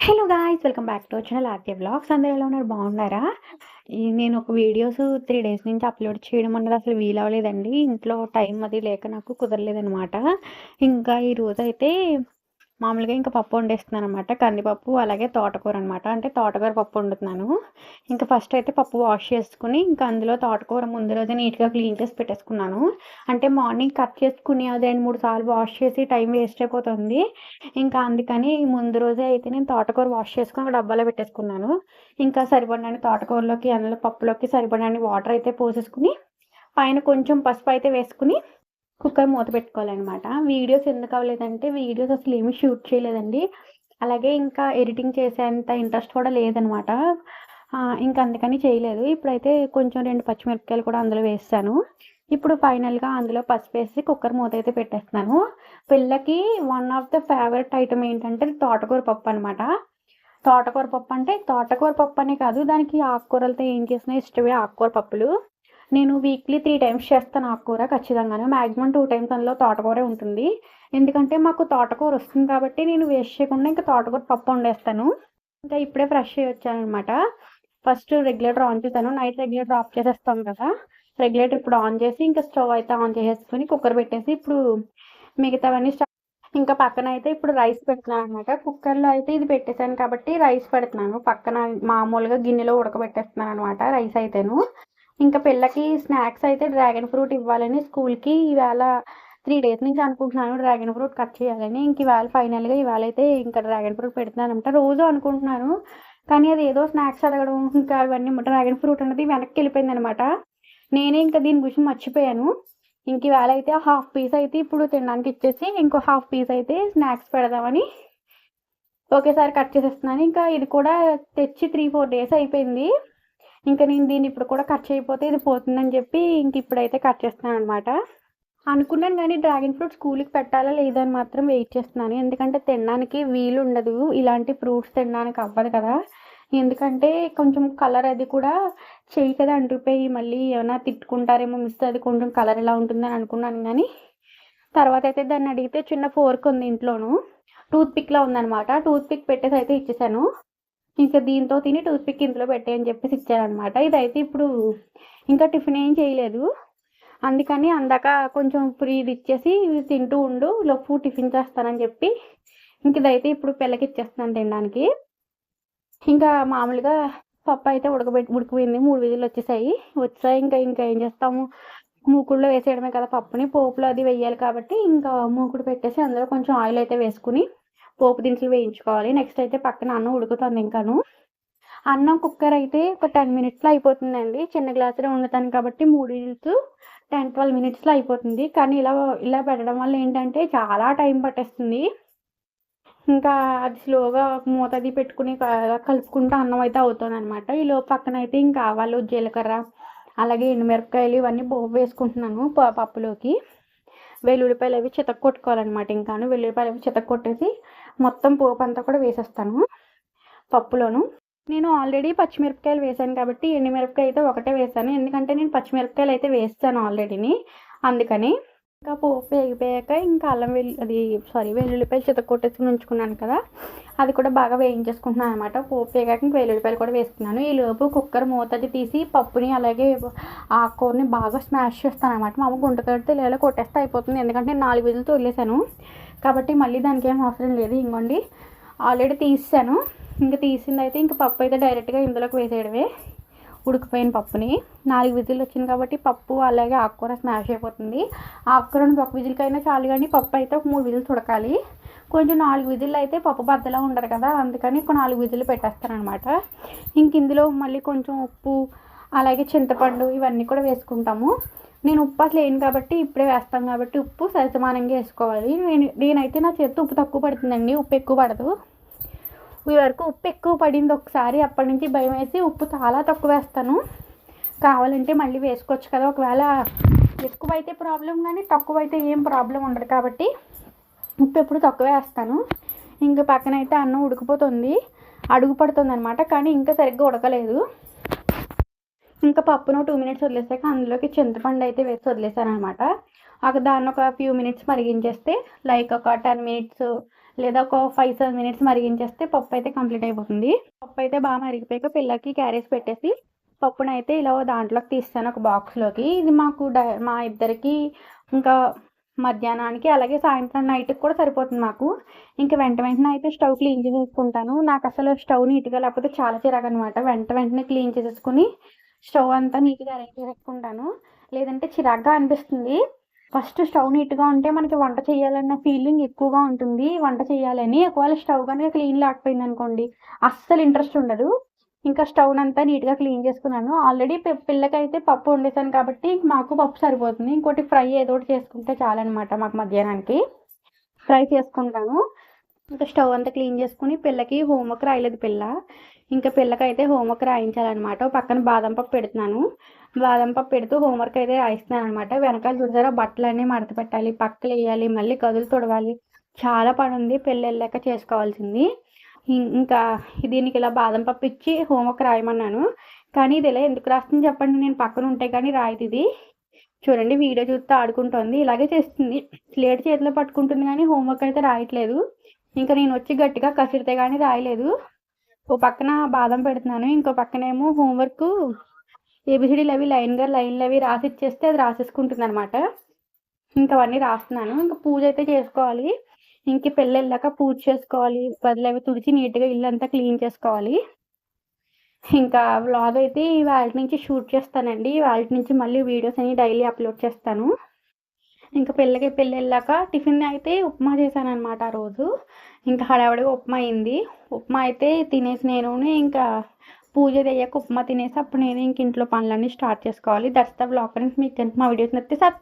Hello guys welcome back to వచ్చిన RK vlogs అందరూ ఎలా ఉన్నారు? బాగున్నారా? నేను ఒక వీడియోస్ త్రీ డేస్ నుంచి అప్లోడ్ చేయడం అన్నది అసలు వీలవ్వలేదండి. ఇంట్లో టైం అది లేక నాకు కుదరలేదనమాట ఇంకా ఈ రోజు అయితే మామూలుగా ఇంకా పప్పు వండేస్తున్నాను అనమాట కందిపప్పు అలాగే తోటకూర అనమాట అంటే తోటకూర పప్పు వండుతున్నాను. ఇంకా ఫస్ట్ అయితే పప్పు వాష్ చేసుకుని ఇంకా అందులో తోటకూర ముందు రోజే నీట్గా క్లీన్ చేసి పెట్టేసుకున్నాను. అంటే మార్నింగ్ కట్ చేసుకుని అది రెండు మూడు సార్లు వాష్ చేసి టైం వేస్ట్ అయిపోతుంది. ఇంకా అందుకని ముందు రోజే అయితే నేను తోటకూర వాష్ చేసుకుని ఒక డబ్బాలో పెట్టేసుకున్నాను. ఇంకా సరిపడినన్ని తోటకూరలోకి అందులో పప్పులోకి సరిపడినన్ని వాటర్ అయితే పోసేసుకుని పైన కొంచెం పసుపు అయితే వేసుకుని కుక్కర్ మూత పెట్టుకోవాలన్నమాట. వీడియోస్ ఎందుకు అవ్వలేదంటే వీడియోస్ అసలు ఏమీ షూట్ చేయలేదండి. అలాగే ఇంకా ఎడిటింగ్ చేసేంత ఇంట్రెస్ట్ కూడా లేదనమాట ఇంకా అందుకని చేయలేదు. ఇప్పుడైతే కొంచెం రెండు పచ్చిమిరపకాయలు కూడా అందులో వేస్తాను. ఇప్పుడు ఫైనల్గా అందులో పసుపు వేసి కుక్కర్ మూత అయితే పెట్టేస్తున్నాను. పిల్లకి one of the favourite item ఏంటంటే తోటకూర పప్పు అనమాట తోటకూర పప్పు అంటే తోటకూర పప్పు అనే కాదు దానికి ఆకుకూరలతో ఏం చేసినా ఇష్టమే ఆకుకూర పప్పులు. నేను వీక్లీ త్రీ టైమ్స్ చేస్తాను ఆకుకూర ఖచ్చితంగానే. మ్యాక్సిమం టూ టైమ్స్ అందులో తోటకూరే ఉంటుంది. ఎందుకంటే మాకు తోటకూర వస్తుంది కాబట్టి నేను వేస్ట్ చేయకుండా ఇంకా తోటకూర పప్పు వండేస్తాను. ఇంకా ఇప్పుడే ఫ్రెష్ అయ్యి వచ్చానమాట ఫస్ట్ రెగ్యులేటర్ ఆన్ చేశాను. నైట్ రెగ్యులేటర్ ఆఫ్ చేసేస్తాం కదా. రెగ్యులేటర్ ఇప్పుడు ఆన్ చేసి ఇంకా స్టవ్ అయితే ఆన్ చేసేసుకుని కుక్కర్ పెట్టేసి ఇప్పుడు మిగతావన్నీ ఇంకా పక్కన అయితే ఇప్పుడు రైస్ పెడుతున్నాను అనమాట కుక్కర్లో అయితే ఇది పెట్టేశాను కాబట్టి రైస్ పెడుతున్నాను. పక్కన మామూలుగా గిన్నెలో ఉడకబెట్టేస్తున్నాను అనమాట రైస్ అయితేను. ఇంకా పిల్లకి స్నాక్స్ అయితే డ్రాగన్ ఫ్రూట్ ఇవ్వాలని స్కూల్కి ఇవాళ త్రీ డేస్ నుంచి అనుకుంటున్నాను డ్రాగన్ ఫ్రూట్ కట్ చేయాలని. ఇంక ఇవాళ ఫైనల్గా ఇవాళ అయితే ఇంకా డ్రాగన్ ఫ్రూట్ పెడుతున్నాను రోజు అనుకుంటున్నాను కానీ అది ఏదో స్నాక్స్ అడగడం ఇంకా అవన్నీ డ్రాగన్ ఫ్రూట్ అనేది వెనక్కి వెళ్ళిపోయింది అనమాట నేనే ఇంకా దీని గురించి మర్చిపోయాను. ఇంక ఇవాళ అయితే హాఫ్ పీస్ అయితే ఇప్పుడు తినడానికి ఇచ్చేసి ఇంకో హాఫ్ పీస్ అయితే స్నాక్స్ పెడదామని ఒకేసారి కట్ చేసేస్తున్నాను. ఇంకా ఇది కూడా తెచ్చి త్రీ ఫోర్ డేస్ అయిపోయింది. ఇంకా నేను దీన్ని ఇప్పుడు కూడా కట్ చేయకపోతే ఇది పోతుందని చెప్పి ఇంక ఇప్పుడైతే కట్ చేస్తున్నాను అనమాట అనుకున్నాను కానీ డ్రాగన్ ఫ్రూట్ స్కూల్కి పెట్టాలా లేదని మాత్రం వెయిట్ చేస్తున్నాను. ఎందుకంటే తినడానికి వీలు ఉండదు ఇలాంటి ఫ్రూట్స్ తినడానికి అవ్వదు కదా. ఎందుకంటే కొంచెం కలర్ అది కూడా చెయ్యి కదా అంటుపోయి మళ్ళీ ఏమైనా తిట్టుకుంటారేమో మిస్ అది కొంచెం కలర్ ఎలా ఉంటుందని అనుకున్నాను కానీ తర్వాత అయితే దాన్ని అడిగితే చిన్న ఫోర్క్ ఉంది ఇంట్లోను. టూత్ పిక్లా ఉందనమాట టూత్ పిక్ పెట్టేసి అయితే ఇచ్చేసాను. ఇంకా దీంతో తిని టూత్పిక్ ఇందులో పెట్టేయని చెప్పేసి ఇచ్చారనమాట ఇదైతే ఇప్పుడు ఇంకా టిఫిన్ ఏం చేయలేదు. అందుకని అందాక కొంచెం ఫ్రీ ఇచ్చేసి తింటూ ఉండు లోపు టిఫిన్ చేస్తానని చెప్పి ఇంక ఇదైతే ఇప్పుడు పిల్లకి ఇచ్చేస్తున్నాను తినడానికి. ఇంకా మామూలుగా పప్పు అయితే ఉడకబెట్టి ఉడికిపోయింది. మూడు విధులు వచ్చేసాయి. వచ్చాయి. ఇంకా ఇంకా ఏం చేస్తాము? మూకుడులో వేసేయడమే కదా పప్పుని. పోపులో అది వేయాలి కాబట్టి ఇంకా మూకుడు పెట్టేసి అందులో కొంచెం ఆయిల్ అయితే వేసుకుని పోపు దినుసులు వేయించుకోవాలి. నెక్స్ట్ అయితే పక్కన అన్నం ఉడుకుతుంది ఇంకాను. అన్నం కుక్కర్ అయితే ఒక టెన్ మినిట్స్లో అయిపోతుందండి. చిన్న గ్లాసులో వండుతాను కాబట్టి మూడు విజిల్స్ టెన్ ట్వెల్వ్ మినిట్స్లో అయిపోతుంది. కానీ ఇలా ఇలా పెట్టడం వల్ల ఏంటంటే చాలా టైం పట్టేస్తుంది. ఇంకా అది స్లోగా మూతది పెట్టుకుని కలుపుకుంటూ అన్నం అయితే అవుతుంది అనమాట ఈలో పక్కన అయితే ఇంకా ఆవాలు జీలకర్ర అలాగే ఎండుమిరపకాయలు ఇవన్నీ పోపు వేసుకుంటున్నాను పప్పులోకి. వెల్లుల్లిపాయలు అవి చితక కొట్టుకోవాలన్నమాట. ఇంకాను వెల్లుల్లిపాయలు అవి చితక కొట్టేసి మొత్తం పోపు అంతా కూడా వేసేస్తాను పప్పులోను. నేను ఆల్రెడీ పచ్చిమిరపకాయలు వేసాను కాబట్టి ఎండుమిరపకాయ అయితే ఒకటే వేసాను. ఎందుకంటే నేను పచ్చిమిరపకాయలు అయితే వేస్తాను ఆల్రెడీని. అందుకని ఇంకా పోపు వేగిపోయాక ఇంకా అల్లం వెల్లు అది సారీ వెల్లుల్లిపాయలు చితక కొట్టేసుకుని ఉంచుకున్నాను కదా అది కూడా బాగా వేయించేసుకుంటున్నాను అనమాట పోపు వేగాక ఇంకా వెల్లుల్లిపాయలు కూడా వేసుకున్నాను. ఈ లోపు కుక్కర్ మూతది తీసి పప్పుని అలాగే ఆకుకూరని బాగా స్మాష్ చేస్తాను అనమాట మా అమ్మ గుంట కడితే లేదా కొట్టేస్తే అయిపోతుంది. ఎందుకంటే నాలుగు విధులతో తొలిసాను కాబట్టి మళ్ళీ దానికి ఏం అవసరం లేదు. ఇంకోండి ఆల్రెడీ తీసాను ఇంకా తీసింది అయితే ఇంకా పప్పు అయితే డైరెక్ట్గా ఇందులోకి వేసేయడమే. ఉడికిపోయిన పప్పుని. నాలుగు విజిల్లు వచ్చింది కాబట్టి పప్పు అలాగే ఆకుకూర స్మాష్ అయిపోతుంది. ఆకుకూరని ఒక విజిల్కైనా చాలు కానీ పప్పు అయితే ఒక మూడు విజిల్స్ ఉడకాలి. కొంచెం నాలుగు విజిల్లు అయితే పప్పు బద్దలా ఉండదు కదా అందుకని ఒక నాలుగు విజిల్లు పెట్టేస్తారనమాట ఇంక ఇందులో మళ్ళీ కొంచెం ఉప్పు అలాగే చింతపండు ఇవన్నీ కూడా వేసుకుంటాము. నేను ఉప్పు అసలు వేయను కాబట్టి ఇప్పుడే వేస్తాం కాబట్టి ఉప్పు సరిసమానంగా వేసుకోవాలి. నేను నేనైతే నా చేతితో ఉప్పు తక్కువ పడుతుందండి ఉప్పు ఎక్కువ పడదు. ఈ వరకు ఉప్పు ఎక్కువ పడింది ఒకసారి అప్పటి నుంచి భయం వేసి ఉప్పు చాలా తక్కువ వేస్తాను. కావాలంటే మళ్ళీ వేసుకోవచ్చు కదా ఒకవేళ ఎక్కువ అయితే ప్రాబ్లం కానీ తక్కువ అయితే ఏం ప్రాబ్లం ఉండదు కాబట్టి ఉప్పు ఎప్పుడు తక్కువ వేస్తాను. ఇంకా పక్కన అయితే అన్నం ఉడికిపోతుంది అడుగు పడుతుంది అనమాట కానీ ఇంకా సరిగ్గా ఉడకలేదు. ఇంకా పప్పును టూ మినిట్స్ వదిలేసాక అందులోకి చింతపండు అయితే వేసి వదిలేసాను అనమాట ఒక దాన్ని ఒక ఫ్యూ మినిట్స్ మరిగించేస్తే లైక్ ఒక టెన్ మినిట్స్ లేదా ఒక ఫైవ్ సెవెన్ మినిట్స్ మరిగించేస్తే పప్పు అయితే కంప్లీట్ అయిపోతుంది. పప్పు అయితే బాగా మరిగిపోయాక పిల్లకి క్యారేజ్ పెట్టేసి పప్పునైతే ఇలా దాంట్లోకి తీస్తాను ఒక బాక్స్లోకి ఇది మాకు మా ఇద్దరికి ఇంకా మధ్యాహ్నానికి అలాగే సాయంత్రం నైట్కి కూడా సరిపోతుంది మాకు. ఇంకా వెంట వెంటనే అయితే స్టవ్ క్లీన్ చేసేసుకుంటాను. నాకు అసలు స్టవ్ నీట్గా లేకపోతే చాలా చిరాకు అనమాట వెంట వెంటనే క్లీన్ చేసేసుకుని స్టవ్ అంతా నీట్గా అరేంజ్ చేసుకుంటాను. లేదంటే చిరాగ్గా అనిపిస్తుంది. ఫస్ట్ స్టవ్ నీట్గా ఉంటే మనకి వంట చేయాలన్న ఫీలింగ్ ఎక్కువగా ఉంటుంది. వంట చేయాలని ఒకవేళ స్టవ్ కనుక క్లీన్ లేకపోయింది అనుకోండి అస్సలు ఇంట్రెస్ట్ ఉండదు. ఇంకా స్టవ్ అంతా నీట్గా క్లీన్ చేసుకున్నాను. ఆల్రెడీ పిల్లకైతే పప్పు వండేసాను కాబట్టి మాకు పప్పు సరిపోతుంది. ఇంకోటి ఫ్రై ఏదో ఒకటి చేసుకుంటే చాలన్నమాట మాకు మధ్యాహ్నానికి. ఫ్రై చేసుకుంటాను ఇంకా స్టవ్ అంతా క్లీన్ చేసుకుని పిల్లకి హోంవర్క్ రాయలేదు పిల్ల. ఇంకా పిల్లకైతే హోంవర్క్ రాయించాలన్నమాట. పక్కన బాదం పప్పు పెడుతున్నాను. బాదం పప్పు పెడుతూ హోంవర్క్ అయితే రాయిస్తున్నాను అనమాట వెనకాల చూసారా బట్టలన్నీ మడత పెట్టాలి పక్కలు వేయాలి మళ్ళీ గదులు తుడవాలి. చాలా పని ఉంది పెళ్ళి వెళ్ళాక చేసుకోవాల్సింది. ఇంకా దీనికి ఇలా బాదం పప్పు ఇచ్చి హోంవర్క్ రాయమన్నాను. కానీ ఇది ఇలా ఎందుకు రాస్తుంది చెప్పండి. నేను పక్కన ఉంటే కానీ రాయదు ఇది. చూడండి వీడియో చూస్తే ఆడుకుంటుంది. ఇలాగే చేస్తుంది. స్లేట్ చేతిలో పట్టుకుంటుంది కానీ హోంవర్క్ అయితే రాయట్లేదు. ఇంకా నేను వచ్చి గట్టిగా కసిరితే కానీ రాయలేదు. ఓ పక్కన బాదం పెడుతున్నాను ఇంకో పక్కనేమో హోంవర్క్ ఏబిసిడీలు అవి లైన్గా లైన్లు అవి రాసి ఇచ్చేస్తే అది రాసేసుకుంటుంది అనమాట ఇంకా అవన్నీ రాస్తున్నాను ఇంకా పూజ అయితే చేసుకోవాలి. ఇంక పెళ్ళి వెళ్ళాక పూజ చేసుకోవాలి గదులు అవి తుడిచి నీట్గా ఇల్లు అంతా క్లీన్ చేసుకోవాలి. ఇంకా వ్లాగ్ అయితే వాళ్ళ నుంచి షూట్ చేస్తానండి వాళ్ళ నుంచి మళ్ళీ వీడియోస్ అన్ని డైలీ అప్లోడ్ చేస్తాను. ఇంకా పెళ్ళకి పెళ్ళి వెళ్ళాక టిఫిన్ అయితే ఉప్మా చేశాను అనమాట ఆ రోజు. ఇంకా హడావిడిగా ఉప్మా అయింది. ఉప్మా అయితే తినేసి నేను ఇంకా పూజ అయ్యాక ఉప్మా తినేసి అప్పుడు నేను ఇంక ఇంట్లో పనులన్నీ స్టార్ట్ చేసుకోవాలి. దట్స్ ద బ్లాగ్ ఫ్రెండ్స్ మీకు మా వీడియోస్ నచ్చితే సబ్స్క్రైబ్